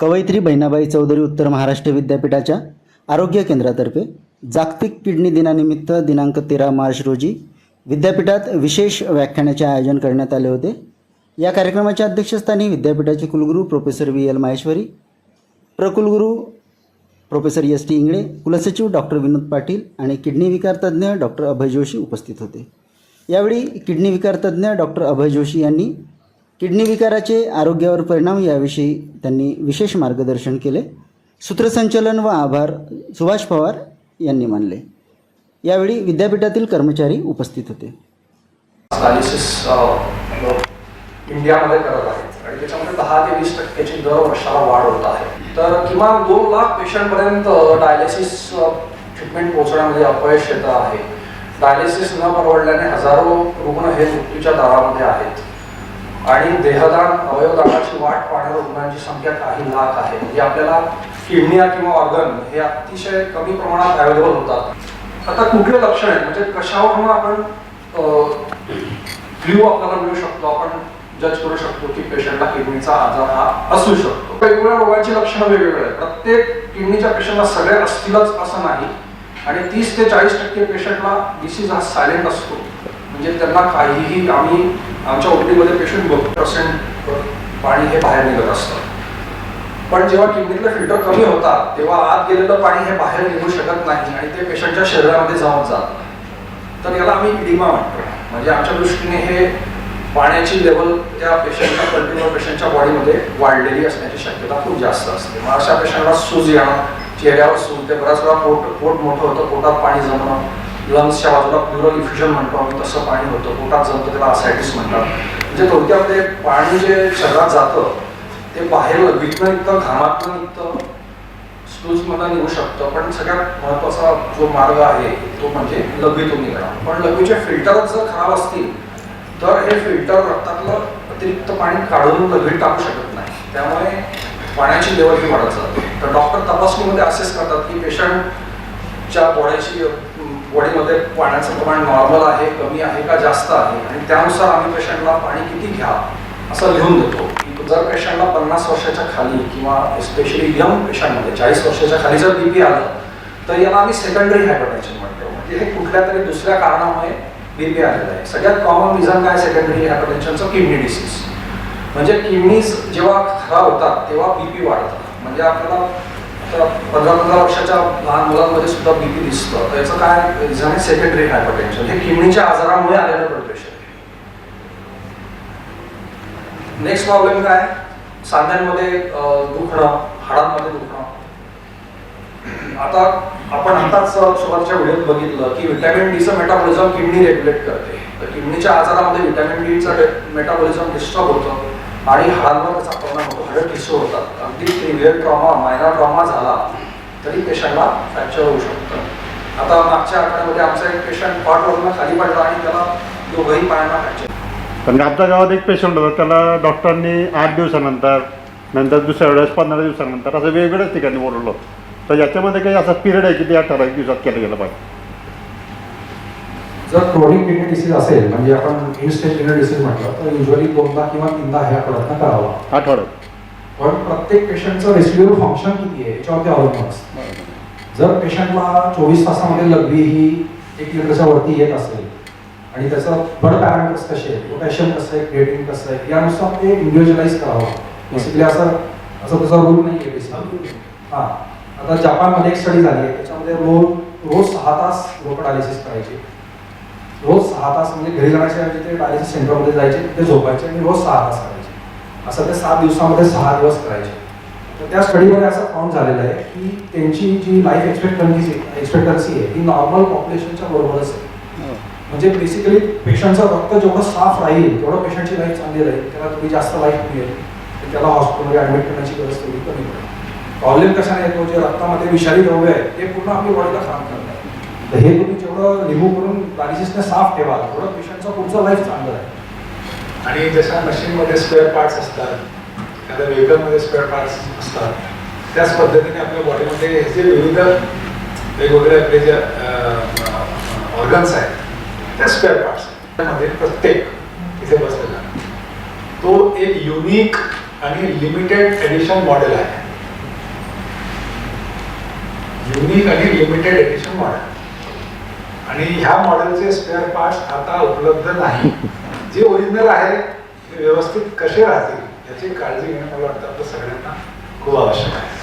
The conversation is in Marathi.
कवयित्री बहिणाबाई चौधरी उत्तर महाराष्ट्र विद्यापीठाच्या आरोग्य केंद्रातर्फे जागतिक किडनी दिनानिमित्त दिनांक तेरा मार्च रोजी विद्यापीठात विशेष व्याख्यानाचे आयोजन करण्यात आले होते. या कार्यक्रमाच्या अध्यक्षस्थानी विद्यापीठाचे कुलगुरू प्रोफेसर व्ही एल माहेश्वरी प्रकुलगुरू प्रोफेसर एस टी इंगळे कुलसचिव डॉक्टर विनोद पाटील आणि किडनी विकार तज्ज्ञ डॉक्टर अभय जोशी उपस्थित होते. यावेळी किडनी विकार तज्ज्ञ डॉक्टर अभय जोशी यांनी किडनी विकाराचे आरोग्यावर परिणाम याविषयी त्यांनी विशेष मार्गदर्शन केले. सूत्रसंचलन व आभार सुभाष पवार यांनी मानले. यावेळी विद्यापीठातील कर्मचारी उपस्थित होते. Uh, इंडियामध्ये करत आहेत. आणि त्याच्यामध्ये दहा ते वीस टक्क्याची दर वर्षाला वाढ होत आहे. तर किमान दोन लाख पेशंटपर्यंत डायलिसिस uh, ट्रीटमेंट पोहोचण्यामध्ये अपयश येत आहे. डायलिसिस न परवडल्याने हजारो रुग्ण हे मृत्यूच्या दारामध्ये आहेत. आणि देहदान अवयवदानाची वाट पाहणाऱ्या रुग्णांची संख्या काही लाख आहे. म्हणजे आपल्याला किडनिया किंवा ऑर्गन हे अतिशय कमी प्रमाणात अवेलेबल होतात. आता कुठले लक्षण आहेत म्हणजे कशावरून आपण फ्ल्यू आपल्याला मिळू शकतो? आपण जज करू शकतो की पेशंटला किडनीचा आजार हा असू शकतो. वेगवेगळ्या रोगांची लक्षणं वेगवेगळे आहेत. प्रत्येक किडनीच्या पेशंटला सगळ्या असतीलच असं नाही. आणि तीस ते चाळीस टक्के पेशंटला डिसीज हा सायलेंट असतो. म्हणजे त्यांना काहीही आम्ही आमच्या ओपडीमध्ये पेशंट बघ पर्सेंट पाणी हे बाहेर निघत असतं. पण जेव्हा किडनीतले फिल्टर कमी होतात तेव्हा आत गेलेलं पाणी हे बाहेर निघू शकत नाही आणि ते पेशंटच्या शरीरामध्ये जाऊन जात. तर याला आम्ही इडिमा म्हणतो. म्हणजे आमच्या दृष्टीने हे पाण्याची लेवल त्या पेशंटच्या पर्टिक्युलर पेशंटच्या बॉडीमध्ये वाढलेली असण्याची शक्यता खूप जास्त असते. मग अशा पेशंटला सूज येणं चेहऱ्यावर सूज ते बऱ्याच वेळा पोट पोट मोठं होतं पोटात पाणी जमणं. लंग्सच्या बाजूला प्युरल इफ्युजन म्हणतो आम्ही तसं पाणी होतं. पोटात जमतं त्याला असायटिस म्हणतात. म्हणजे थोडक्यामध्ये पाणी जे शरीरात जातं ते बाहेर विकणं निघतं घामातनं निघतं स्लूजमधनं निघू शकतं. पण सगळ्यात महत्त्वाचा जो मार्ग आहे तो म्हणजे लघवीतून निघणं. पण लघवीचे फिल्टरच जर खराब असतील तर हे फिल्टर रक्तातलं अतिरिक्त पाणी काढून लघवीत टाकू शकत नाही. त्यामुळे पाण्याची लेवल ही वाढत जाते. तर डॉक्टर तपासणीमध्ये असेच करतात की पेशंटच्या बॉडीची बॉडीमध्ये पाण्याचं प्रमाण नॉर्मल आहे कमी आहे का जास्त आहे? आणि त्यानुसार आम्ही पेशंटला पाणी किती घ्या असं लिहून देतो. की जर पेशंटला पन्नास वर्षाच्या खाली किंवा स्पेशली यंग पेशंटमध्ये चाळीस वर्षाच्या खाली जर बी पी आलं तर याला आम्ही सेकंडरी हायपरटेन्शन म्हणतो. म्हणजे हे कुठल्या तरी दुसऱ्या कारणामुळे बी पी आलेलं आहे. सगळ्यात कॉमन रिझन काय सेकंडरी हायपरटेन्शनचं किडनी डिसीज म्हणजे किडनीज जेव्हा खराब होतात तेव्हा बी पी वाढतात म्हणजे आपल्याला तर पंधरा पंधरा वर्षाच्या लहान मुलांमध्ये सुद्धा बीपी दिसतं. तर याचं काय रिझन आहे? सेकंडरी हायपरटेन्शन हे किडनीच्या आजारामुळे आलेलं ब्लड प्रेशर आहे. नेक्स्ट प्रॉब्लेम काय? सांध्यांमध्ये दुखणं हाडांमध्ये दुखणं. आता आपण आताच सुरुवातीच्या व्हिडिओत बघितलं की व्हिटॅमिन डीचं मेटाबॉलिझम किडनी रेग्युलेट करते. तर किडनीच्या आजारामध्ये व्हिटॅमिन डीचं मेटाबॉलिझम डिस्टर्ब होतं. आणि हार्मोनचा परिणाम होतो. हाडं ठिसूळ होतात. अगदी ट्रिवियल ट्रॉमा मायनर ट्रॉमा झाला तरी पेशंटला फ्रॅक्चर होऊ शकतं. आता मागच्या आठवड्यामध्ये आमचा एक पेशंट पॉटवरून खाली पडला आणि त्याला दोघंही पायांना फ्रॅक्चर कारण आमच्या गावात एक पेशंट होता. त्याला डॉक्टरांनी आठ दिवसानंतर नंतर दुसऱ्या वेळेस पंधरा दिवसानंतर असं वेगवेगळ्याच ठिकाणी बोलवलं तर याच्यामध्ये काही असा पिरियड आहे की ते ठराविक दिवसात केलं गेलं पाहिजे. जर क्रोनिक किडनी डिसीज असेल म्हणजे आपण इन्स्टेंट किडनी डिसीज म्हटलं तर युजली दोनदा किंवा तीनदा ह्या प्रयत्न करावा. आठवड्यात पण प्रत्येक पेशंटचं रेसिड्युअल फंक्शन किती आहे याच्यावरती अवलंबून असतं. जर पेशंटला चोवीस तासामध्ये लघवी ही एक लिटरच्या वरती येत असेल आणि त्याचं ब्लड पॅरामीटर्स कसे आहेत पोटॅशियम कसं आहे क्रिएटिन कसं आहे यानुसार ते इंडिव्हिज्युअलाइज करावं. बेसिकली असं असं त्याचा रूल नाही आहे बेसिकली हां. आता जपानमध्ये एक स्टडी झाली आहे त्याच्यामध्ये रोज रोज सहा तास लोक डायलिसिस करायचे. रोज सहा तास म्हणजे घरी जाण्याच्या ऐवजी ते डायलिसिस सेंटरमध्ये जायचे तिथे झोपायचे आणि रोज सहा तास करायचे. असं ते सात दिवसामध्ये सहा दिवस करायचे. तर त्या स्टडीमध्ये असं फाउंड झालेलं आहे की त्यांची जी लाईफ एक्सपेक्टन्सी एक्सपेक्टन्सी आहे ती नॉर्मल पॉप्युलेशनच्या बरोबरच आहे. म्हणजे बेसिकली पेशंटचं रक्त जेवढं साफ राहील तेवढं पेशंटची लाईफ चांगली राहील त्याला थोडी जास्त लाईफ मिळेल. त्याला हॉस्पिटलमध्ये ॲडमिट करण्याची गरज थोडी कमी पडेल. प्रॉब्लेम कशाने येतो? जे रक्तामध्ये विषारी द्रव्य आहे ते पूर्ण आपली बॉडीला काम करतात तर हे तुम्ही जेवढं रिमूव्ह करून डायलिसिसने साफ ठेवा तेवढं पेशंटचं पुढचं लाईफ चांगलं आहे. आणि जशा मशीनमध्ये स्पेअर पार्ट्स असतात एखाद्या व्हेकलमध्ये स्पेअर पार्ट्स असतात त्याच पद्धतीने आपल्या बॉडीमध्ये हे जे विविध वेगवेगळे आपले जे ऑर्गन्स आहेत त्या स्पेअर पार्ट्स त्यामध्ये प्रत्येक इथे बसलेला तो एक युनिक आणि लिमिटेड एडिशन मॉडेल आहे. युनिक आणि लिमिटेड एडिशन मॉडेल आणि ह्या मॉडेलचे स्पेअर पार्ट आता उपलब्ध नाही. जे ओरिजिनल आहे ते व्यवस्थित कसे राहतील याची काळजी घेणं मला वाटतं. आपल्या सगळ्यांना खूप आवश्यक आहे.